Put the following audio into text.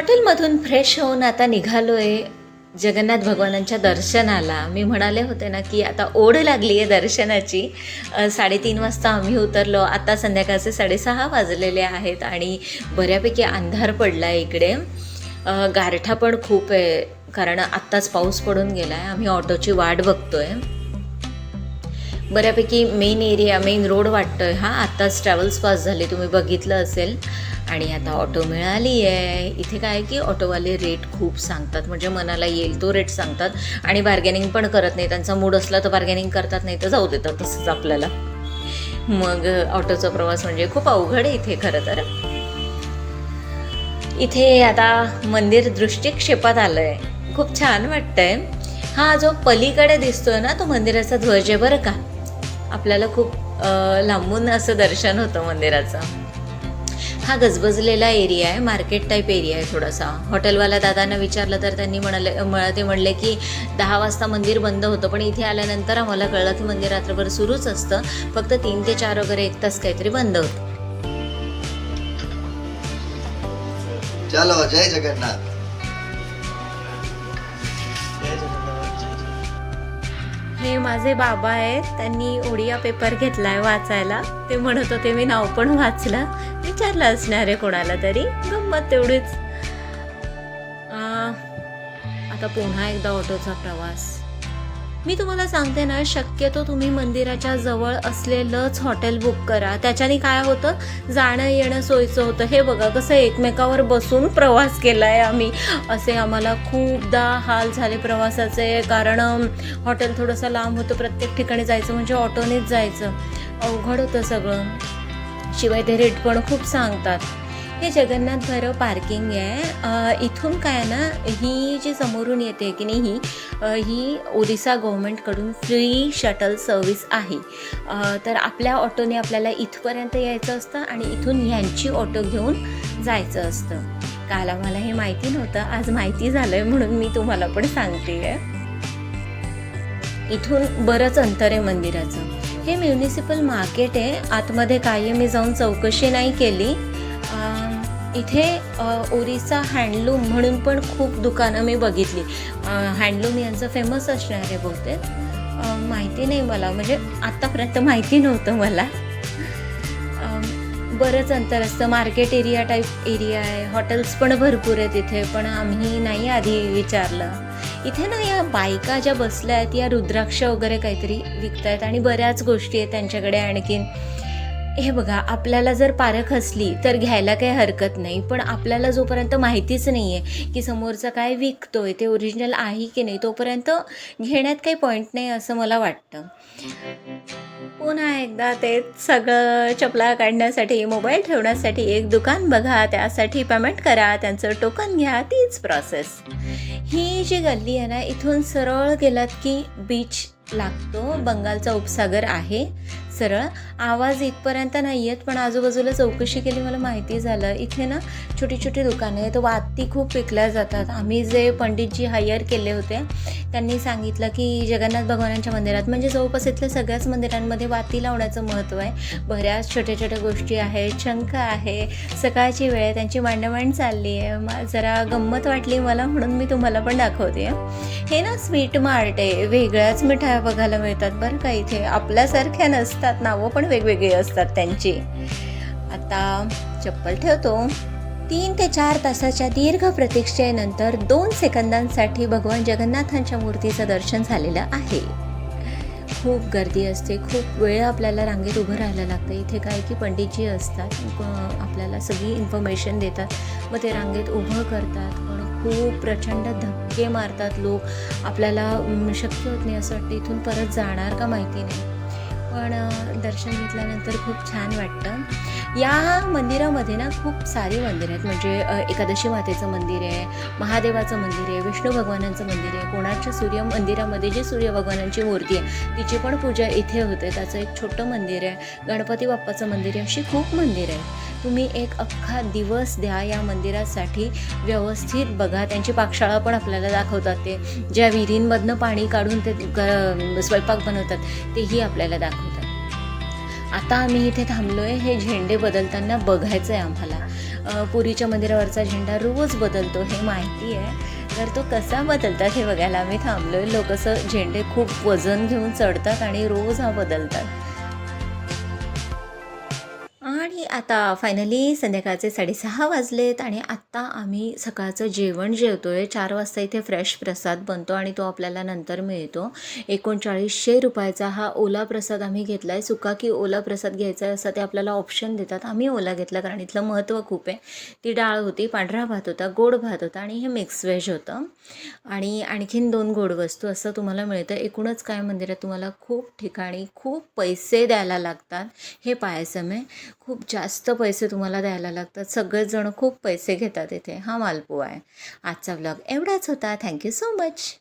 हॉटेलमधून फ्रेश होऊन आता निघालोय जगन्नाथ भगवानांच्या दर्शनाला. मी म्हणाले होते ना की आता ओढ लागली आहे दर्शनाची. साडेतीन वाजता आम्ही उतरलो. आता संध्याकाळचे साडेसहा वाजलेले आहेत आणि बऱ्यापैकी अंधार पडला आहे इकडे गारठा पण खूप आहे कारण आत्ताच पाऊस पडून गेला आहे आम्ही ऑटोची वाट बघतोय. बऱ्यापैकी मेन एरिया मेन रोड वाटतोय. हा आत्ताच ट्रॅव्हल्स पास झाले. तुम्ही बघितलं असेल. आणि आता ऑटो मिळाली आहे इथे काय आहे की ऑटोवाले रेट खूप सांगतात. म्हणजे मनाला येईल तो रेट सांगतात. आणि बार्गेनिंग पण करत नाही. त्यांचा मूड असला तर बार्गेनिंग करतात नाही तर जाऊ देतात तसंच आपल्याला. मग ऑटोचा प्रवास म्हणजे खूप अवघड आहे इथे खरं तर. इथे आता मंदिर दृष्टिक्षेपात आलं आहे खूप छान वाटतंय. हा जो पलीकडे दिसतोय ना तो मंदिराचा ध्वज आहे बरं का. आपल्याला खूप लांबून असं दर्शन होतं मंदिराचं. हा गजबजलेला एरिया आहे मार्केट टाईप एरिया आहे थोडासा. हॉटेलवाला दादांना विचारलं तर त्यांनी म्हणाले मला ते म्हणले की दहा वाजता मंदिर बंद होतं पण इथे आल्यानंतर आम्हाला कळलं की मंदिर रात्रभर सुरूच असतं. फक्त तीन ते चार वगैरे एक तास काहीतरी बंद होतं. चलो जय जगन्नाथ. हे माझे बाबा आहेत त्यांनी ओडिया पेपर घेतलाय वाचायला. ते म्हणत होते मी नाव पण वाचलं. विचारलं असणार आहे कोणाला तरी. गंमत तेवढीच. आता पुन्हा एकदा ऑटोचा प्रवास. मी तुम्हाला सांगते ना शक्यतो तुम्ही मंदिराच्या जवळ असलेलंच हॉटेल बुक करा. त्याच्याने काय होतं? जाणं येणं सोयीचं होतं. हे बघा कसं एकमेकावर बसून प्रवास केला आहे आम्ही. असे आम्हाला खूपदा हाल झाले प्रवासाचे. कारण हॉटेल थोडंसं लांब होतं. प्रत्येक ठिकाणी जायचं म्हणजे ऑटोनेच जायचं. अवघड होतं सगळं. शिवाय ते रेट पण खूप सांगतात. हे जगन्नाथ भैरव पार्किंग आहे. इथून काय आहे ना ही जी समोरून येते की नाही ही ही ओरिसा गव्हर्मेंटकडून फ्री शटल सर्व्हिस आहे. तर आपल्या ऑटोने आपल्याला इथपर्यंत यायचं असतं आणि इथून ह्यांची ऑटो घेऊन जायचं असतं. काल आम्हाला हे माहिती नव्हतं आज माहिती झालं आहे म्हणून मी तुम्हाला पण सांगते आहे इथून बरंच अंतर आहे मंदिराचं. हे म्युनिसिपल मार्केट आहे. आतमध्ये काही मी जाऊन चौकशी नाही केली. इथे ओरिसा हँडलूम म्हणून पण खूप दुकानं मी बघितली. हँडलूम यांचं फेमस असणार आहे बहुतेक. माहिती नाही मला. म्हणजे आत्तापर्यंत माहिती नव्हतं मला. बरंच अंतर असतं. मार्केट एरिया टाईप एरिया आहे. हॉटेल्स पण भरपूर आहेत इथे. पण आम्ही नाही आधी विचारलं. इथे ना या बायका ज्या बसल्या आहेत या रुद्राक्ष वगैरे काहीतरी विकतायत आणि बऱ्याच गोष्टी आहेत त्यांच्याकडे आणखीन. हे बघा आपल्याला जर पारख असली तर घ्यायला काही हरकत नाही पण आपल्याला जोपर्यंत माहितीच नाही आहे की समोरचा काय विकतोय ते ओरिजिनल आहे की नाही तोपर्यंत घेण्यात काही पॉईंट नाही असं मला वाटतं. पुन्हा एकदा ते सगळं चपला काढण्यासाठी मोबाईल ठेवण्यासाठी एक दुकान बघा त्यासाठी पेमेंट करा त्यांचं टोकन घ्या तीच प्रोसेस ही जी गल्ली आहे ना इथून सरळ गेलात की बीच लागतो बंगालचा उपसागर आहे. सरळ आवाज इथपर्यंत नाही येत पण आजूबाजूला चौकशी केली मला माहिती झालं. इथे ना छोटी छोटी दुकानं आहेत. वाती खूप विकल्या जातात. आम्ही जे पंडितजी हायर केले होते त्यांनी सांगितलं की जगन्नाथ भगवानांच्या मंदिरात म्हणजे जवळपास इथल्या सगळ्याच मंदिरांमध्ये वाती लावण्याचं महत्त्व आहे. बऱ्याच छोट्या छोट्या गोष्टी आहेत शंख आहे सकाळची वेळ त्यांची मांडमांड चालली आहे. मा- जरा गंमत वाटली मला म्हणून मी तुम्हाला पण दाखवते. हे ना स्वीट मार्ट आहे. वेगळ्याच मिठाया बघायला मिळतात. बरं का इथे? आपल्यासारख्या नसतात. नावं पण वेगवेगळी असतात त्यांची. आता चप्पल ठेवतो. तीन ते चार तासाच्या दीर्घ प्रतीक्षेनंतर दोन सेकंदांसाठी भगवान जगन्नाथांच्या मूर्तीचं दर्शन झालेलं आहे. खूप गर्दी असते खूप वेळ आपल्याला रांगेत उभं राहायला लागतं. इथे काय की पंडितजी असतात आपल्याला सगळी इन्फॉर्मेशन देतात. मग ते रांगेत उभं करतात. पण खूप प्रचंड धक्के मारतात लोक. आपल्याला शक्य होत नाही असं वाटतं. इथून परत जाणार का माहिती नाही. पण दर्शन घेतल्यानंतर खूप छान वाटतं. या मंदिरामध्ये ना खूप सारी मंदिरं आहेत. म्हणजे एकादशी मातेचं मंदिर आहे महादेवाचं मंदिर आहे विष्णू भगवानांचं मंदिर आहे कोणाच्या सूर्य मंदिरामध्ये जी सूर्य भगवानांची मूर्ती आहे तिची पण पूजा इथे होते. त्याचं एक छोटं मंदिर आहे. गणपती बाप्पाचं मंदिर आहे. अशी खूप मंदिरं आहेत. तुम्ही एक अख्खा दिवस द्या या मंदिरासाठी. व्यवस्थित बघा. त्यांची पाकशाळा पण आपल्याला दाखवतात ते. ज्या विहिरींमधनं पाणी काढून ते ग- स्वयंपाक बनवतात तेही आपल्याला दाखवतात. आता आम्ही इथे थांबलो आहे हे झेंडे बदलताना बघायचं आहे आम्हाला पुरीच्या मंदिरावरचा झेंडा रोज बदलतो हे माहिती आहे तर तो कसा बदलतात हे बघायला आम्ही थांबलो आहे लोक असं झेंडे खूप वजन घेऊन चढतात आणि रोज हा बदलतात. आता फायनली संध्याकाळचे साडेसहा वाजलेत आणि आत्ता आम्ही सकाळचं जेवण जेवतो आहे चार वाजता इथे फ्रेश प्रसाद बनतो आणि तो आपल्याला नंतर मिळतो. एकोणचाळीसशे रुपयाचा हा ओला प्रसाद आम्ही घेतला आहे सुका की ओला प्रसाद घ्यायचा आहे असं ते आपल्याला ऑप्शन देतात. आम्ही ओला घेतला कारण इथलं महत्त्व खूप आहे. ती डाळ होती पांढरा भात होता गोड भात होता आणि हे मिक्स व्हेज होतं. आणि आणखीन दोन गोड वस्तू असं तुम्हाला मिळतं. एकूणच काय मंदिरात तुम्हाला खूप ठिकाणी खूप पैसे द्यायला लागतात हे पायसम आहे खूप जास्त पैसे तुम्हाला द्यायला लागतात. सगळेच जण खूप पैसे घेतात इथे. हा मालपुवा आहे. आजचा व्लॉग एवढाच होता. Thank you so much